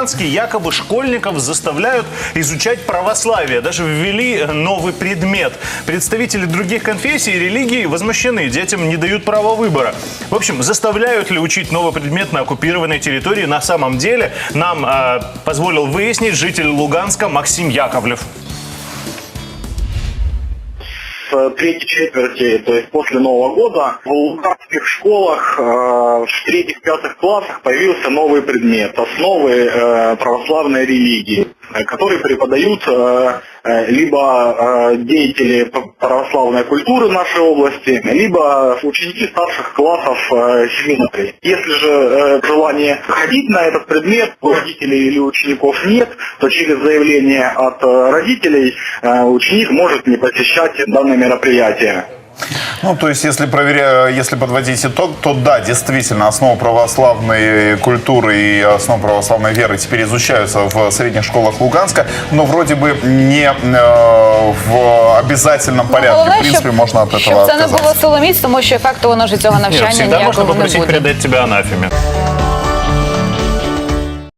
Луганске якобы школьников заставляют изучать православие. Даже ввели новый предмет. Представители других конфессий и религий возмущены. Детям не дают права выбора. В общем, заставляют ли учить новый предмет на оккупированной территории на самом деле, нам э, позволил выяснить житель Луганска Максим Яковлев. С третьей четверти, то есть после Нового года, в луганских школах э, в третьих-пятых классах появился новый предмет – основы э, православной религии, э, который преподают э, э, либо деятели православной культуры нашей области, либо ученики старших классов семинарий. Если же желание ходить на этот предмет у родителей или учеников нет, то через заявление от родителей ученик может не посещать данное мероприятие. Ну, то есть, если проверяя, если подводить итог, то да, действительно, основы православной культуры и основы православной веры теперь изучаются в средних школах Луганска, но вроде бы не э, в обязательном порядке. в принципе, можна від щоб этого це не було отказаться. силоміць, тому що ефекту воно ж від цього Нет, навчання всегда можно ніякого не попросить буде. передать тебя анафеме.